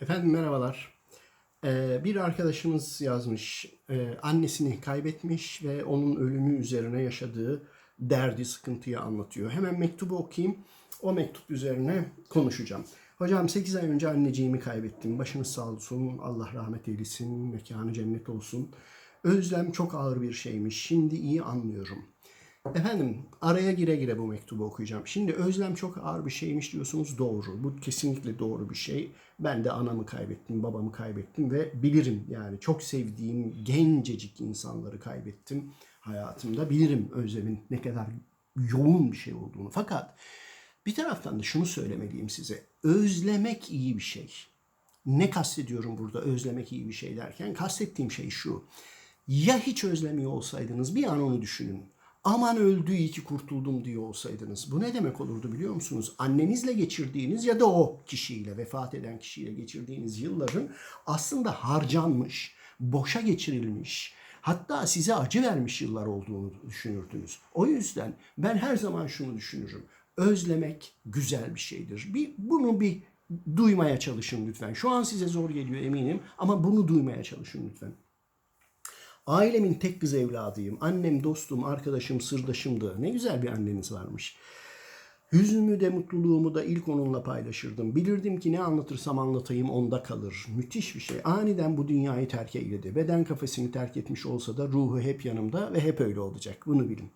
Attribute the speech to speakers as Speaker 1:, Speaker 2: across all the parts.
Speaker 1: Efendim merhabalar. Ee, bir arkadaşımız yazmış, Ee, annesini kaybetmiş ve onun ölümü üzerine yaşadığı derdi, sıkıntıyı anlatıyor. Hemen mektubu okuyayım, o mektup üzerine konuşacağım. Hocam 8 ay önce anneciğimi kaybettim. Başınız sağ olsun, Allah rahmet eylesin, mekanı cennet olsun. Özlem çok ağır bir şeymiş, şimdi iyi anlıyorum. Efendim araya gire gire bu mektubu okuyacağım. Şimdi özlem çok ağır bir şeymiş diyorsunuz doğru. Bu kesinlikle doğru bir şey. Ben de anamı kaybettim, babamı kaybettim ve bilirim yani çok sevdiğim gencecik insanları kaybettim hayatımda. Bilirim özlemin ne kadar yoğun bir şey olduğunu. Fakat bir taraftan da şunu söylemeliyim size. Özlemek iyi bir şey. Ne kastediyorum burada özlemek iyi bir şey derken? Kastettiğim şey şu. Ya hiç özlemiyor olsaydınız bir an onu düşünün. Aman öldü iyi ki kurtuldum diyor olsaydınız. Bu ne demek olurdu biliyor musunuz? Annenizle geçirdiğiniz ya da o kişiyle, vefat eden kişiyle geçirdiğiniz yılların aslında harcanmış, boşa geçirilmiş, hatta size acı vermiş yıllar olduğunu düşünürdünüz. O yüzden ben her zaman şunu düşünürüm. Özlemek güzel bir şeydir. Bir, bunu bir duymaya çalışın lütfen. Şu an size zor geliyor eminim ama bunu duymaya çalışın lütfen. Ailemin tek kız evladıyım. Annem, dostum, arkadaşım, sırdaşımdı. Ne güzel bir anneniz varmış. Hüznümü de mutluluğumu da ilk onunla paylaşırdım. Bilirdim ki ne anlatırsam anlatayım onda kalır. Müthiş bir şey. Aniden bu dünyayı terk eyledi. Beden kafesini terk etmiş olsa da ruhu hep yanımda ve hep öyle olacak. Bunu bilin.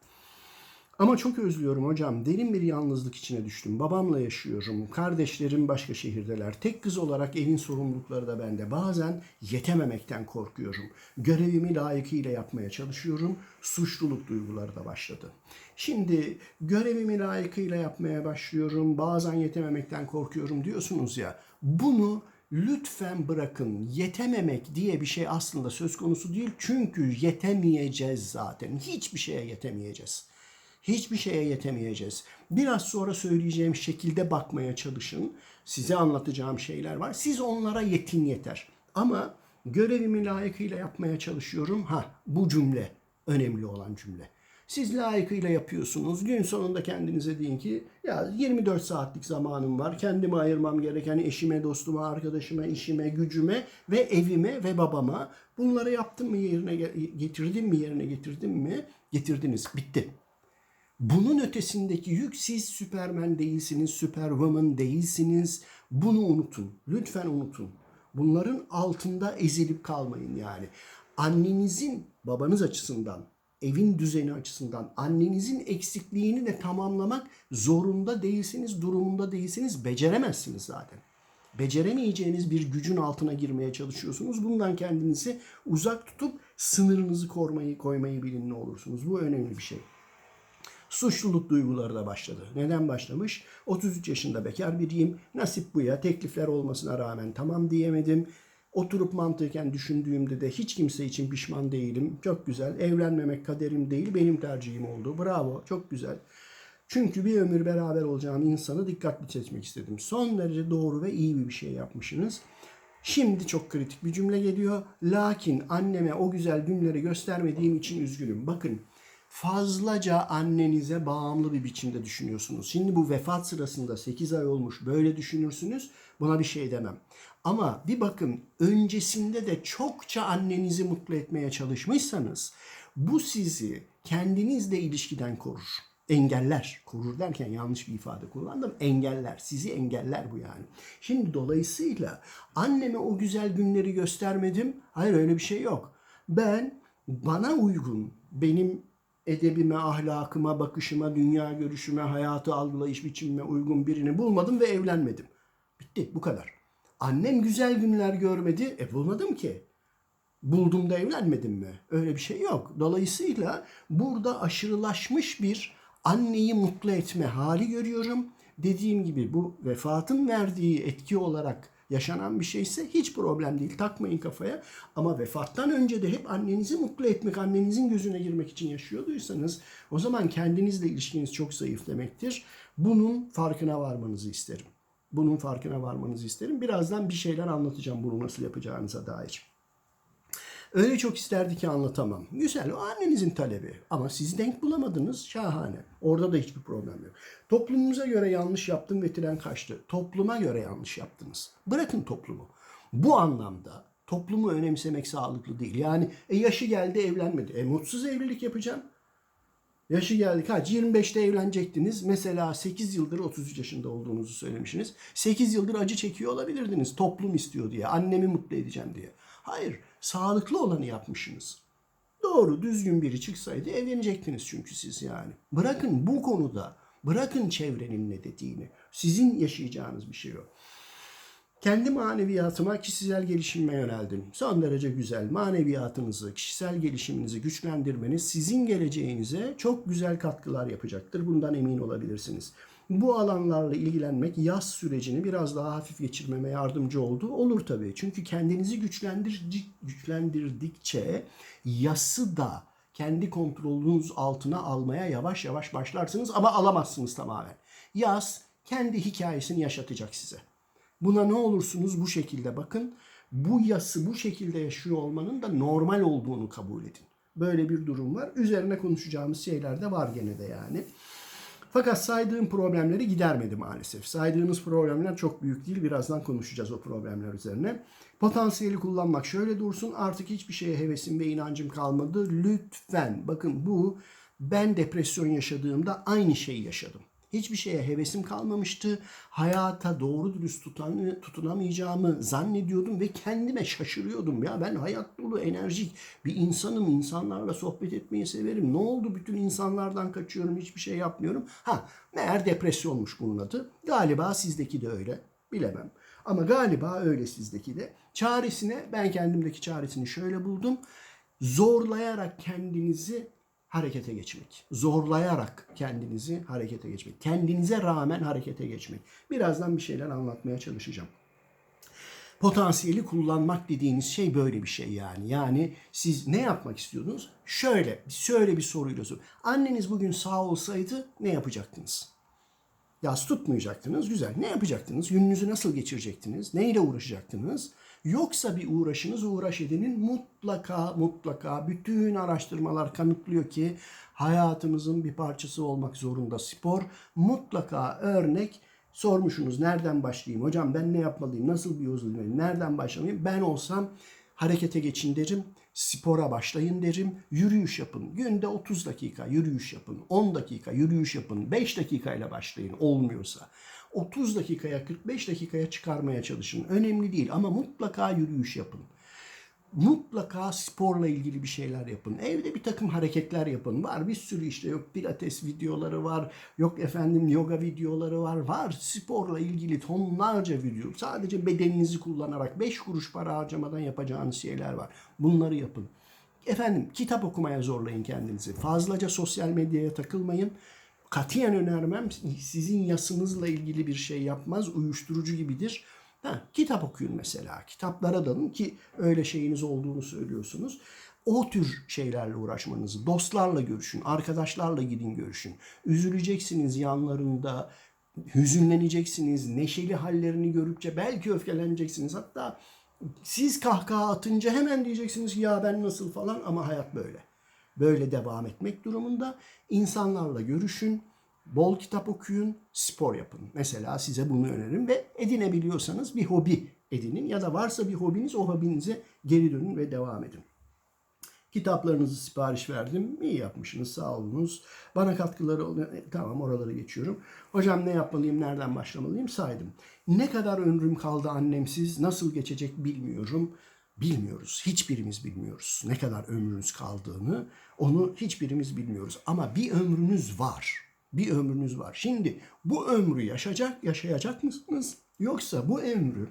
Speaker 1: Ama çok özlüyorum hocam. Derin bir yalnızlık içine düştüm. Babamla yaşıyorum. Kardeşlerim başka şehirdeler. Tek kız olarak evin sorumlulukları da bende. Bazen yetememekten korkuyorum. Görevimi layıkıyla yapmaya çalışıyorum. Suçluluk duyguları da başladı. Şimdi görevimi layıkıyla yapmaya başlıyorum. Bazen yetememekten korkuyorum diyorsunuz ya. Bunu lütfen bırakın. Yetememek diye bir şey aslında söz konusu değil. Çünkü yetemeyeceğiz zaten. Hiçbir şeye yetemeyeceğiz. Hiçbir şeye yetemeyeceğiz. Biraz sonra söyleyeceğim şekilde bakmaya çalışın. Size anlatacağım şeyler var. Siz onlara yetin yeter. Ama görevimi layıkıyla yapmaya çalışıyorum. Ha bu cümle önemli olan cümle. Siz layıkıyla yapıyorsunuz. Gün sonunda kendinize deyin ki ya 24 saatlik zamanım var. Kendime ayırmam gereken eşime, dostuma, arkadaşıma, işime, gücüme ve evime ve babama. Bunları yaptım mı yerine getirdim mi yerine getirdim mi? Getirdiniz. Bitti. Bunun ötesindeki yük siz Süpermen değilsiniz, Süperwoman değilsiniz. Bunu unutun. Lütfen unutun. Bunların altında ezilip kalmayın yani. Annenizin babanız açısından, evin düzeni açısından annenizin eksikliğini de tamamlamak zorunda değilsiniz, durumunda değilsiniz, beceremezsiniz zaten. Beceremeyeceğiniz bir gücün altına girmeye çalışıyorsunuz. Bundan kendinizi uzak tutup sınırınızı korumayı, koymayı bilin ne olursunuz. Bu önemli bir şey suçluluk duyguları da başladı. Neden başlamış? 33 yaşında bekar biriyim. Nasip bu ya. Teklifler olmasına rağmen tamam diyemedim. Oturup mantıken düşündüğümde de hiç kimse için pişman değilim. Çok güzel. Evlenmemek kaderim değil, benim tercihim oldu. Bravo, çok güzel. Çünkü bir ömür beraber olacağım insanı dikkatli seçmek istedim. Son derece doğru ve iyi bir şey yapmışsınız. Şimdi çok kritik bir cümle geliyor. Lakin anneme o güzel günleri göstermediğim için üzgünüm. Bakın fazlaca annenize bağımlı bir biçimde düşünüyorsunuz. Şimdi bu vefat sırasında 8 ay olmuş böyle düşünürsünüz. Buna bir şey demem. Ama bir bakın öncesinde de çokça annenizi mutlu etmeye çalışmışsanız bu sizi kendinizle ilişkiden korur. Engeller. Korur derken yanlış bir ifade kullandım. Engeller. Sizi engeller bu yani. Şimdi dolayısıyla anneme o güzel günleri göstermedim. Hayır öyle bir şey yok. Ben bana uygun, benim edebime, ahlakıma, bakışıma, dünya görüşüme, hayatı algılayış biçimime uygun birini bulmadım ve evlenmedim. Bitti bu kadar. Annem güzel günler görmedi. E bulmadım ki. Buldum da evlenmedim mi? Öyle bir şey yok. Dolayısıyla burada aşırılaşmış bir anneyi mutlu etme hali görüyorum. Dediğim gibi bu vefatın verdiği etki olarak yaşanan bir şeyse hiç problem değil. Takmayın kafaya. Ama vefattan önce de hep annenizi mutlu etmek, annenizin gözüne girmek için yaşıyorduysanız o zaman kendinizle ilişkiniz çok zayıf demektir. Bunun farkına varmanızı isterim. Bunun farkına varmanızı isterim. Birazdan bir şeyler anlatacağım bunu nasıl yapacağınıza dair. Öyle çok isterdi ki anlatamam. Güzel o annenizin talebi. Ama siz denk bulamadınız şahane. Orada da hiçbir problem yok. Toplumumuza göre yanlış yaptım ve tren kaçtı. Topluma göre yanlış yaptınız. Bırakın toplumu. Bu anlamda toplumu önemsemek sağlıklı değil. Yani e, yaşı geldi evlenmedi. E mutsuz evlilik yapacağım. Yaşı geldi kaç? 25'te evlenecektiniz. Mesela 8 yıldır 33 yaşında olduğunuzu söylemişsiniz. 8 yıldır acı çekiyor olabilirdiniz. Toplum istiyor diye. Annemi mutlu edeceğim diye. Hayır. Sağlıklı olanı yapmışsınız. Doğru düzgün biri çıksaydı evlenecektiniz çünkü siz yani. Bırakın bu konuda, bırakın çevrenin ne dediğini. Sizin yaşayacağınız bir şey o. Kendi maneviyatıma, kişisel gelişime yöneldim. Son derece güzel. Maneviyatınızı, kişisel gelişiminizi güçlendirmeniz sizin geleceğinize çok güzel katkılar yapacaktır. Bundan emin olabilirsiniz. Bu alanlarla ilgilenmek yaz sürecini biraz daha hafif geçirmeme yardımcı oldu. Olur tabii. Çünkü kendinizi güçlendirdik, güçlendirdikçe yası da kendi kontrolünüz altına almaya yavaş yavaş başlarsınız ama alamazsınız tamamen. Yaz kendi hikayesini yaşatacak size. Buna ne olursunuz bu şekilde bakın. Bu yası bu şekilde yaşıyor olmanın da normal olduğunu kabul edin. Böyle bir durum var. Üzerine konuşacağımız şeyler de var gene de yani. Fakat saydığım problemleri gidermedi maalesef. Saydığınız problemler çok büyük değil. Birazdan konuşacağız o problemler üzerine. Potansiyeli kullanmak şöyle dursun. Artık hiçbir şeye hevesim ve inancım kalmadı. Lütfen bakın bu ben depresyon yaşadığımda aynı şeyi yaşadım. Hiçbir şeye hevesim kalmamıştı. Hayata doğru dürüst tutan, tutunamayacağımı zannediyordum ve kendime şaşırıyordum. Ya ben hayat dolu, enerjik bir insanım. İnsanlarla sohbet etmeyi severim. Ne oldu bütün insanlardan kaçıyorum, hiçbir şey yapmıyorum. Ha, meğer depresyonmuş bunun adı. Galiba sizdeki de öyle. Bilemem. Ama galiba öyle sizdeki de. Çaresine ben kendimdeki çaresini şöyle buldum. Zorlayarak kendinizi harekete geçmek. Zorlayarak kendinizi harekete geçmek. Kendinize rağmen harekete geçmek. Birazdan bir şeyler anlatmaya çalışacağım. Potansiyeli kullanmak dediğiniz şey böyle bir şey yani. Yani siz ne yapmak istiyordunuz? Şöyle, şöyle bir soruyla sor. Anneniz bugün sağ olsaydı ne yapacaktınız? Yas tutmayacaktınız. Güzel. Ne yapacaktınız? Gününüzü nasıl geçirecektiniz? Neyle uğraşacaktınız? Yoksa bir uğraşınız uğraş edinin. Mutlaka mutlaka bütün araştırmalar kanıtlıyor ki hayatımızın bir parçası olmak zorunda. Spor. Mutlaka örnek. Sormuşsunuz nereden başlayayım? Hocam ben ne yapmalıyım? Nasıl bir izlemeliyim nereden başlamalıyım? Ben olsam harekete geçin derim. Spora başlayın derim. Yürüyüş yapın. Günde 30 dakika yürüyüş yapın 10 dakika yürüyüş yapın 5 dakikayla başlayın. Olmuyorsa 30 dakikaya 45 dakikaya çıkarmaya çalışın. Önemli değil ama mutlaka yürüyüş yapın. Mutlaka sporla ilgili bir şeyler yapın. Evde bir takım hareketler yapın. Var bir sürü işte yok pilates videoları var. Yok efendim yoga videoları var. Var sporla ilgili tonlarca video. Sadece bedeninizi kullanarak 5 kuruş para harcamadan yapacağınız şeyler var. Bunları yapın. Efendim kitap okumaya zorlayın kendinizi. Fazlaca sosyal medyaya takılmayın katiyen önermem. Sizin yasınızla ilgili bir şey yapmaz. Uyuşturucu gibidir. Ha, kitap okuyun mesela. Kitaplara dalın ki öyle şeyiniz olduğunu söylüyorsunuz. O tür şeylerle uğraşmanızı, dostlarla görüşün, arkadaşlarla gidin görüşün. Üzüleceksiniz yanlarında, hüzünleneceksiniz, neşeli hallerini görüpçe belki öfkeleneceksiniz. Hatta siz kahkaha atınca hemen diyeceksiniz ya ben nasıl falan ama hayat böyle böyle devam etmek durumunda. İnsanlarla görüşün, bol kitap okuyun, spor yapın. Mesela size bunu öneririm ve edinebiliyorsanız bir hobi edinin ya da varsa bir hobiniz o hobinize geri dönün ve devam edin. Kitaplarınızı sipariş verdim. İyi yapmışsınız sağ olunuz. Bana katkıları oluyor. E, tamam oraları geçiyorum. Hocam ne yapmalıyım, nereden başlamalıyım saydım. Ne kadar ömrüm kaldı annemsiz, nasıl geçecek bilmiyorum. Bilmiyoruz. Hiçbirimiz bilmiyoruz. Ne kadar ömrünüz kaldığını onu hiçbirimiz bilmiyoruz. Ama bir ömrünüz var. Bir ömrünüz var. Şimdi bu ömrü yaşayacak, yaşayacak mısınız? Yoksa bu ömrü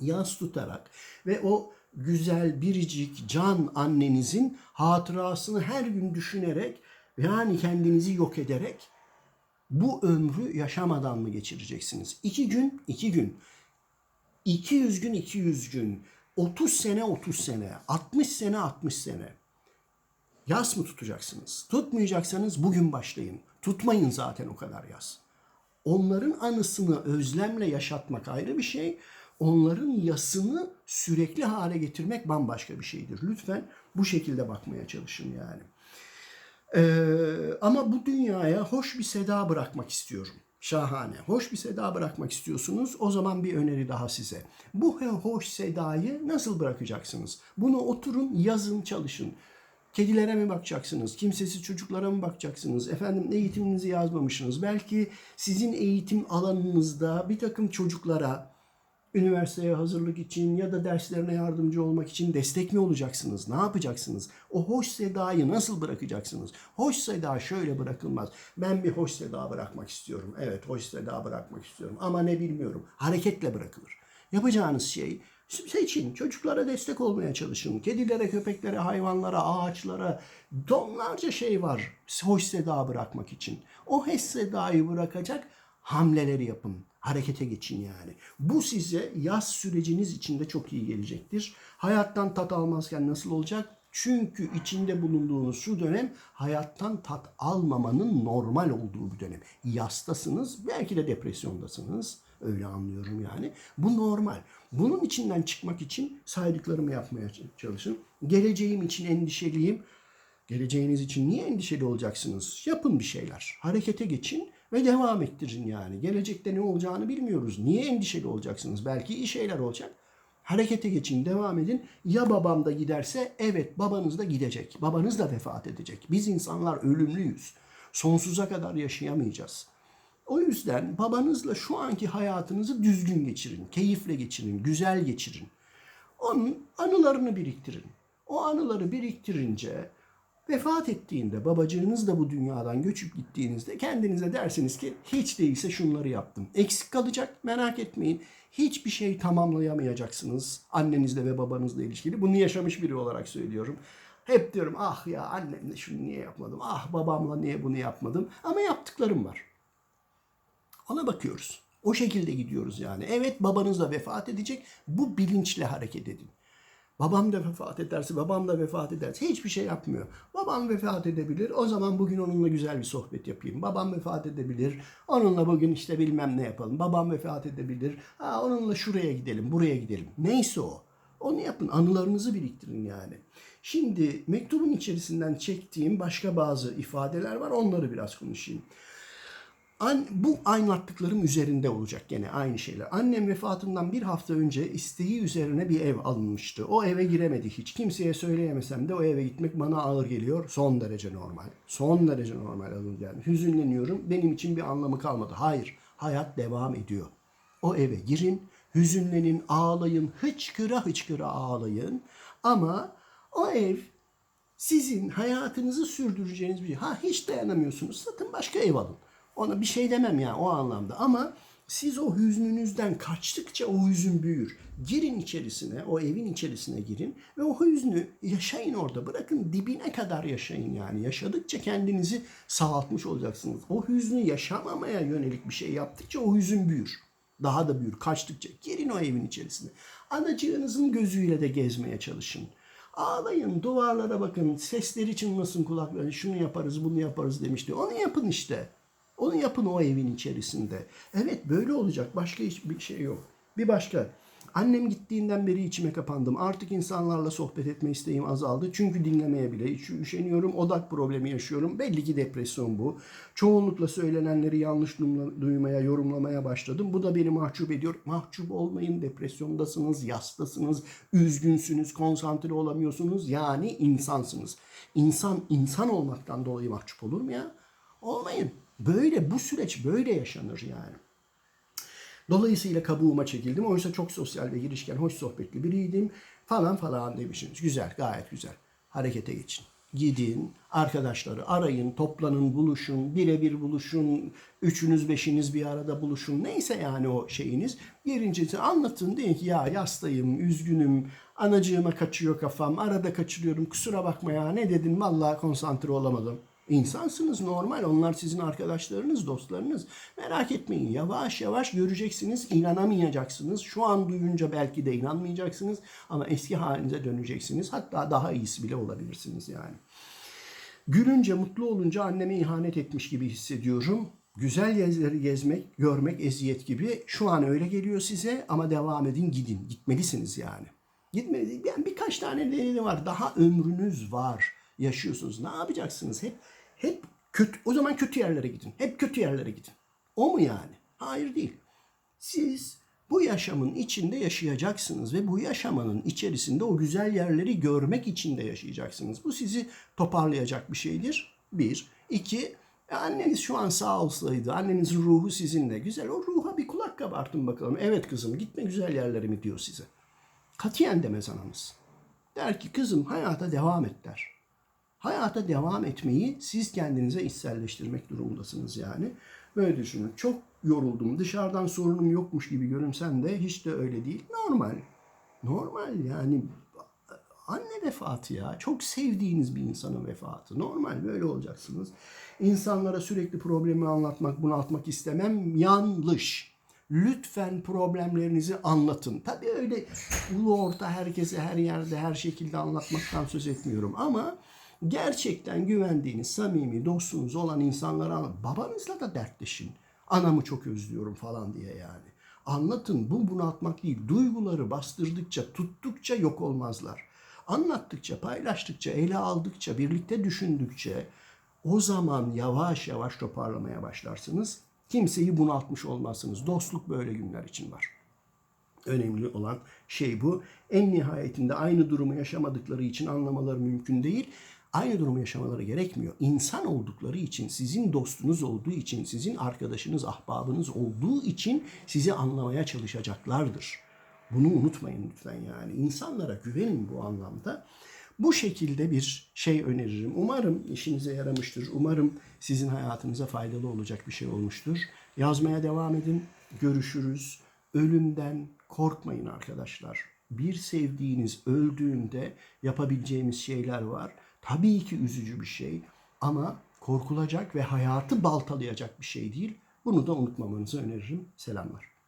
Speaker 1: yas tutarak ve o güzel biricik can annenizin hatırasını her gün düşünerek yani kendinizi yok ederek bu ömrü yaşamadan mı geçireceksiniz? İki gün, iki gün. 200 gün, 200 gün. 30 sene 30 sene, 60 sene 60 sene. Yas mı tutacaksınız? Tutmayacaksanız bugün başlayın. Tutmayın zaten o kadar yaz. Onların anısını özlemle yaşatmak ayrı bir şey. Onların yasını sürekli hale getirmek bambaşka bir şeydir. Lütfen bu şekilde bakmaya çalışın yani. Ee, ama bu dünyaya hoş bir seda bırakmak istiyorum. Şahane. Hoş bir seda bırakmak istiyorsunuz. O zaman bir öneri daha size. Bu hoş sedayı nasıl bırakacaksınız? Bunu oturun, yazın, çalışın. Kedilere mi bakacaksınız? Kimsesiz çocuklara mı bakacaksınız? Efendim eğitiminizi yazmamışsınız. Belki sizin eğitim alanınızda bir takım çocuklara üniversiteye hazırlık için ya da derslerine yardımcı olmak için destek mi olacaksınız? Ne yapacaksınız? O hoş sedayı nasıl bırakacaksınız? Hoş seda şöyle bırakılmaz. Ben bir hoş seda bırakmak istiyorum. Evet hoş seda bırakmak istiyorum. Ama ne bilmiyorum. Hareketle bırakılır. Yapacağınız şey seçin. Çocuklara destek olmaya çalışın. Kedilere, köpeklere, hayvanlara, ağaçlara tonlarca şey var hoş seda bırakmak için. O hoş sedayı bırakacak hamleleri yapın. Harekete geçin yani. Bu size yaz süreciniz içinde çok iyi gelecektir. Hayattan tat almazken nasıl olacak? Çünkü içinde bulunduğunuz şu dönem hayattan tat almamanın normal olduğu bir dönem. Yastasınız, belki de depresyondasınız. Öyle anlıyorum yani. Bu normal. Bunun içinden çıkmak için saydıklarımı yapmaya çalışın. Geleceğim için endişeliyim. Geleceğiniz için niye endişeli olacaksınız? Yapın bir şeyler. Harekete geçin ve devam ettirin yani. Gelecekte ne olacağını bilmiyoruz. Niye endişeli olacaksınız? Belki iyi şeyler olacak. Harekete geçin, devam edin. Ya babam da giderse evet babanız da gidecek. Babanız da vefat edecek. Biz insanlar ölümlüyüz. Sonsuza kadar yaşayamayacağız. O yüzden babanızla şu anki hayatınızı düzgün geçirin, keyifle geçirin, güzel geçirin. Onun anılarını biriktirin. O anıları biriktirince vefat ettiğinde babacığınız da bu dünyadan göçüp gittiğinizde kendinize dersiniz ki hiç değilse şunları yaptım. Eksik kalacak merak etmeyin. Hiçbir şey tamamlayamayacaksınız annenizle ve babanızla ilişkili. Bunu yaşamış biri olarak söylüyorum. Hep diyorum ah ya annemle şunu niye yapmadım? Ah babamla niye bunu yapmadım? Ama yaptıklarım var. Ona bakıyoruz. O şekilde gidiyoruz yani. Evet babanız da vefat edecek. Bu bilinçle hareket edin. Babam da vefat ederse, babam da vefat ederse hiçbir şey yapmıyor. Babam vefat edebilir. O zaman bugün onunla güzel bir sohbet yapayım. Babam vefat edebilir. Onunla bugün işte bilmem ne yapalım. Babam vefat edebilir. Ha, onunla şuraya gidelim, buraya gidelim. Neyse o. Onu yapın. Anılarınızı biriktirin yani. Şimdi mektubun içerisinden çektiğim başka bazı ifadeler var. Onları biraz konuşayım. An, bu anlattıklarım üzerinde olacak gene aynı şeyler. Annem vefatından bir hafta önce isteği üzerine bir ev alınmıştı. O eve giremedi hiç. Kimseye söyleyemesem de o eve gitmek bana ağır geliyor. Son derece normal. Son derece normal alın yani. Hüzünleniyorum. Benim için bir anlamı kalmadı. Hayır. Hayat devam ediyor. O eve girin. Hüzünlenin, ağlayın. Hıçkıra hıçkıra ağlayın. Ama o ev sizin hayatınızı sürdüreceğiniz bir şey. Ha hiç dayanamıyorsunuz. Satın başka ev alın. Ona bir şey demem yani o anlamda ama siz o hüznünüzden kaçtıkça o hüzün büyür. Girin içerisine, o evin içerisine girin ve o hüznü yaşayın orada. Bırakın dibine kadar yaşayın yani. Yaşadıkça kendinizi sağaltmış olacaksınız. O hüznü yaşamamaya yönelik bir şey yaptıkça o hüzün büyür. Daha da büyür kaçtıkça. Girin o evin içerisine. Anacığınızın gözüyle de gezmeye çalışın. Ağlayın, duvarlara bakın, sesleri çınlasın kulakları. Şunu yaparız, bunu yaparız demişti. Onu yapın işte. Onu yapın o evin içerisinde. Evet böyle olacak. Başka hiçbir şey yok. Bir başka. Annem gittiğinden beri içime kapandım. Artık insanlarla sohbet etme isteğim azaldı. Çünkü dinlemeye bile üşeniyorum. Odak problemi yaşıyorum. Belli ki depresyon bu. Çoğunlukla söylenenleri yanlış duymaya, yorumlamaya başladım. Bu da beni mahcup ediyor. Mahcup olmayın. Depresyondasınız, yastasınız, üzgünsünüz, konsantre olamıyorsunuz. Yani insansınız. İnsan insan olmaktan dolayı mahcup olur mu ya? Olmayın. Böyle bu süreç böyle yaşanır yani. Dolayısıyla kabuğuma çekildim. Oysa çok sosyal ve girişken, hoş sohbetli biriydim falan falan demişsiniz. Güzel, gayet güzel. Harekete geçin. Gidin, arkadaşları arayın, toplanın, buluşun, birebir buluşun, üçünüz beşiniz bir arada buluşun. Neyse yani o şeyiniz. Birincisi anlatın deyin ki ya yastayım, üzgünüm, anacığıma kaçıyor kafam, arada kaçırıyorum, kusura bakma ya ne dedin vallahi konsantre olamadım. İnsansınız normal. Onlar sizin arkadaşlarınız, dostlarınız. Merak etmeyin. Yavaş yavaş göreceksiniz. inanamayacaksınız. Şu an duyunca belki de inanmayacaksınız. Ama eski halinize döneceksiniz. Hatta daha iyisi bile olabilirsiniz yani. Gülünce, mutlu olunca anneme ihanet etmiş gibi hissediyorum. Güzel yerleri gezmek, görmek eziyet gibi. Şu an öyle geliyor size ama devam edin, gidin. Gitmelisiniz yani. Gitmeli. Yani birkaç tane nedeni var. Daha ömrünüz var. Yaşıyorsunuz. Ne yapacaksınız? Hep hep kötü, o zaman kötü yerlere gidin. Hep kötü yerlere gidin. O mu yani? Hayır değil. Siz bu yaşamın içinde yaşayacaksınız ve bu yaşamanın içerisinde o güzel yerleri görmek için de yaşayacaksınız. Bu sizi toparlayacak bir şeydir. Bir. İki, anneniz şu an sağ olsaydı, annenizin ruhu sizinle. Güzel, o ruha bir kulak kabartın bakalım. Evet kızım, gitme güzel yerlere mi diyor size. Katiyen demez ananız. Der ki kızım hayata devam et der. Hayata devam etmeyi siz kendinize içselleştirmek durumundasınız yani. Böyle düşünün. Çok yoruldum. Dışarıdan sorunum yokmuş gibi görünsem de hiç de öyle değil. Normal. Normal yani anne vefatı ya. Çok sevdiğiniz bir insanın vefatı. Normal böyle olacaksınız. İnsanlara sürekli problemi anlatmak, bunaltmak istemem. Yanlış. Lütfen problemlerinizi anlatın. Tabii öyle ulu orta herkese her yerde her şekilde anlatmaktan söz etmiyorum ama gerçekten güvendiğiniz samimi dostunuz olan insanlara anlat. Babanızla da dertleşin. Anamı çok özlüyorum falan diye yani. Anlatın bu bunaltmak değil. Duyguları bastırdıkça, tuttukça yok olmazlar. Anlattıkça, paylaştıkça, ele aldıkça, birlikte düşündükçe o zaman yavaş yavaş toparlamaya başlarsınız. Kimseyi bunaltmış olmazsınız. Dostluk böyle günler için var. Önemli olan şey bu. En nihayetinde aynı durumu yaşamadıkları için anlamaları mümkün değil. Aynı durumu yaşamaları gerekmiyor. İnsan oldukları için, sizin dostunuz olduğu için, sizin arkadaşınız, ahbabınız olduğu için sizi anlamaya çalışacaklardır. Bunu unutmayın lütfen yani. İnsanlara güvenin bu anlamda. Bu şekilde bir şey öneririm. Umarım işinize yaramıştır. Umarım sizin hayatınıza faydalı olacak bir şey olmuştur. Yazmaya devam edin. Görüşürüz. Ölümden korkmayın arkadaşlar. Bir sevdiğiniz öldüğünde yapabileceğimiz şeyler var. Tabii ki üzücü bir şey ama korkulacak ve hayatı baltalayacak bir şey değil. Bunu da unutmamanızı öneririm. Selamlar.